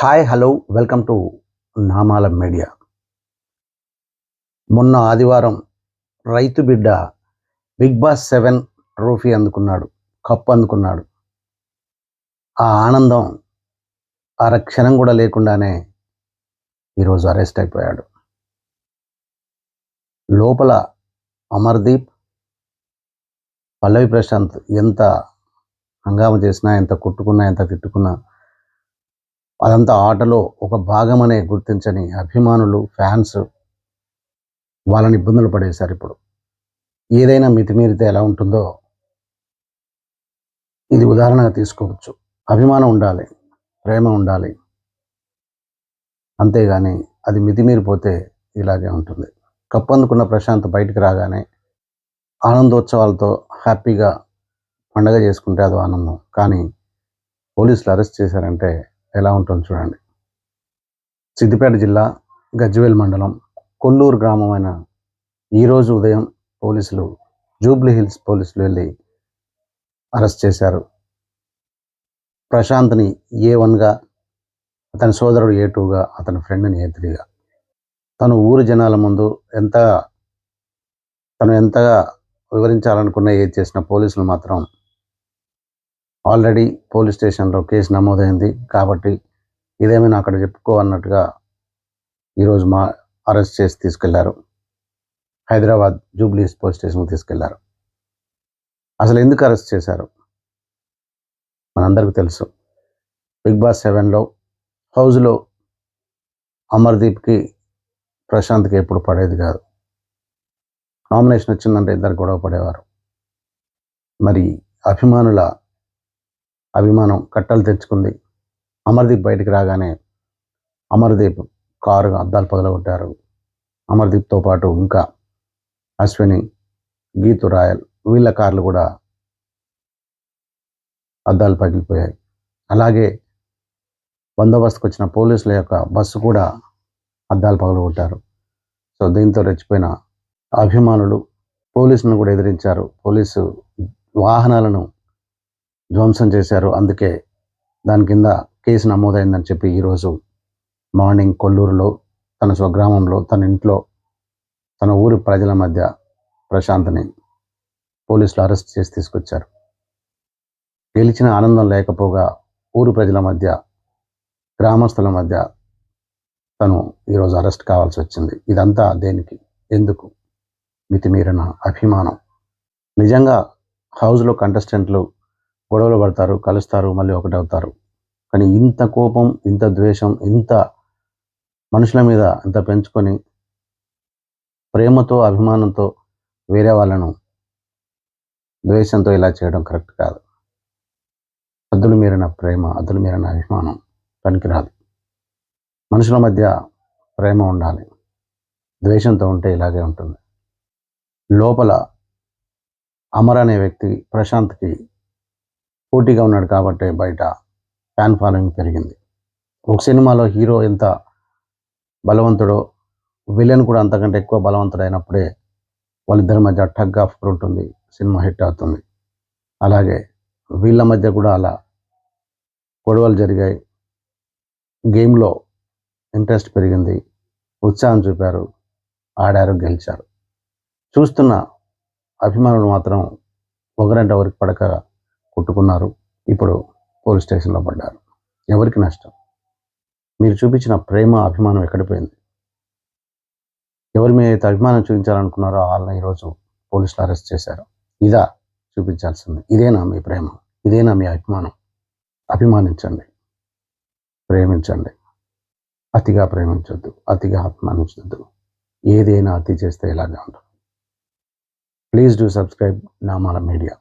Hi hello welcome to Namala media. మొన్న ఆదివారం రైతు బిడ్డ బిగ్ బాస్ సెవెన్ ట్రోఫీ అందుకున్నాడు కప్ అందుకున్నాడు. ఆ ఆనందం అరక్షణం కూడా లేకుండానే ఈరోజు అరెస్ట్ అయిపోయాడు. లోపల అమర్దీప్ పల్లవి ప్రశాంత్ ఎంత హంగామ చేసినా ఎంత కొట్టుకున్నా ఎంత తిట్టుకున్నా అదంతా ఆటలో ఒక భాగమనే గుర్తించని అభిమానులు ఫ్యాన్స్ వాళ్ళని ఇబ్బందులు పడేశారు ఇప్పుడు. ఏదైనా మితిమీరితే ఎలా ఉంటుందో ఇది ఉదాహరణగా తీసుకోవచ్చు. అభిమానం ఉండాలి ప్రేమ ఉండాలి. అంతేగాని అది మితిమీరిపోతే ఇలాగే ఉంటుంది. కప్పు అందుకున్న ప్రశాంత్ బయటికి రాగానే ఆనందోత్సవాలతో హ్యాపీగా పండగ చేసుకుంటే అదో ఆనందం. కానీ పోలీసులు అరెస్ట్ చేశారంటే ఎలా ఉంటుందో చూడండి. సిద్దిపేట జిల్లా గజ్వేల్ మండలం కొల్లూరు గ్రామమైన ఈరోజు ఉదయం పోలీసులు జూబ్లీ హిల్స్ పోలీసులు వెళ్ళి అరెస్ట్ చేశారు. ప్రశాంత్ని ఏ వన్గా అతని సోదరుడు ఏ టూగా అతని ఫ్రెండ్ని ఏ త్రీగా తను ఊరు జనాల ముందు ఎంత తను ఎంతగా వివరించాలనుకున్న ఏది చేసిన పోలీసులు మాత్రం ఆల్రెడీ పోలీస్ స్టేషన్లో కేసు నమోదైంది కాబట్టి ఇదేమైనా అక్కడ చెప్పుకో అన్నట్టుగా ఈరోజు మా అరెస్ట్ చేసి తీసుకెళ్ళారు. హైదరాబాద్ జూబ్లీస్ పోలీస్ స్టేషన్కి తీసుకెళ్ళారు. అసలు ఎందుకు అరెస్ట్ చేశారు? మనందరికీ తెలుసు. బిగ్ బాస్ సెవెన్లో హౌస్లో అమర్దీప్కి ప్రశాంత్కి ఎప్పుడు పడేది కాదు. నామినేషన్ వచ్చిందంటే ఇద్దరు గొడవ పడేవారు. మరి అభిమానుల అభిమానం కట్టలు తెచ్చుకుంది. అమర్దీప్ బయటికి రాగానే అమర్దీప్ కారు అద్దాలు పగలగొట్టారు. అమర్దీప్తో పాటు ఇంకా అశ్విని గీతు రాయల్ వీళ్ళ కార్లు కూడా అద్దాలు పగిలిపోయాయి. అలాగే బందోబస్తుకు వచ్చిన పోలీసుల యొక్క బస్సు కూడా అద్దాలు పగలగొట్టారు. సో దీంతో రెచ్చిపోయిన అభిమానులు పోలీసులను కూడా ఎదిరించారు. పోలీసు వాహనాలను ధ్వంసం చేశారు. అందుకే దాని కింద కేసు నమోదైందని చెప్పి ఈరోజు మార్నింగ్ కొల్లూరులో తన స్వగ్రామంలో తన ఇంట్లో తన ఊరి ప్రజల మధ్య ప్రశాంత్ని పోలీసులు అరెస్ట్ చేసి తీసుకొచ్చారు. గెలిచిన ఆనందం లేకపోగా ఊరి ప్రజల మధ్య గ్రామస్తుల మధ్య తను ఈరోజు అరెస్ట్ కావాల్సి వచ్చింది. ఇదంతా దేనికి? ఎందుకు? మితిమీరిన అభిమానం. నిజంగా హౌస్లో కంటెస్టెంట్లు గొడవలు పడతారు కలుస్తారు మళ్ళీ ఒకటవుతారు కానీ ఇంత కోపం ఇంత ద్వేషం ఇంత మనుషుల మీద ఇంత పెంచుకొని ప్రేమతో అభిమానంతో వేరే వాళ్ళను ద్వేషంతో ఇలా చేయడం కరెక్ట్ కాదు. అద్దులు మీరిన ప్రేమ అద్దులు మీరిన అభిమానం పనికిరాదు. మనుషుల మధ్య ప్రేమ ఉండాలి. ద్వేషంతో ఉంటే ఇలాగే ఉంటుంది. లోపల అమర్ అనే వ్యక్తి ప్రశాంత్కి పోటీగా ఉన్నాడు కాబట్టి బయట ఫ్యాన్ ఫాలోయింగ్ పెరిగింది. ఒక సినిమాలో హీరో ఎంత బలవంతుడో విలన్ కూడా అంతకంటే ఎక్కువ బలవంతుడైనప్పుడే వాళ్ళిద్దరి మధ్య టగ్ ఆఫ్ ఉంటుంది సినిమా హిట్ అవుతుంది. అలాగే వీళ్ళ మధ్య కూడా అలా గొడవలు జరిగాయి. గేమ్లో ఇంట్రెస్ట్ పెరిగింది ఉత్సాహం చూపారు ఆడారు గెలిచారు. చూస్తున్న అభిమానులు మాత్రం ఒకరంటే ఒకరికి పడక కొట్టుకున్నారు. ఇప్పుడు పోలీస్ స్టేషన్లో పడ్డారు. ఎవరికి నష్టం? మీరు చూపించిన ప్రేమ అభిమానం ఎక్కడిపోయింది ఎవరి మీద అయితే అభిమానం చూపించాలనుకున్నారో వాళ్ళని ఈరోజు పోలీసులు అరెస్ట్ చేశారు. ఇదా చూపించాల్సింది. ఇదేనా మీ ప్రేమ? ఇదేనా మీ అభిమానం? అభిమానించండి. ప్రేమించండి. అతిగా ప్రేమించొద్దు. అతిగా అభిమానించొద్దు. ఏదైనా అతి చేస్తే ఇలాగే ఉంటుంది. Please do subscribe Namala media.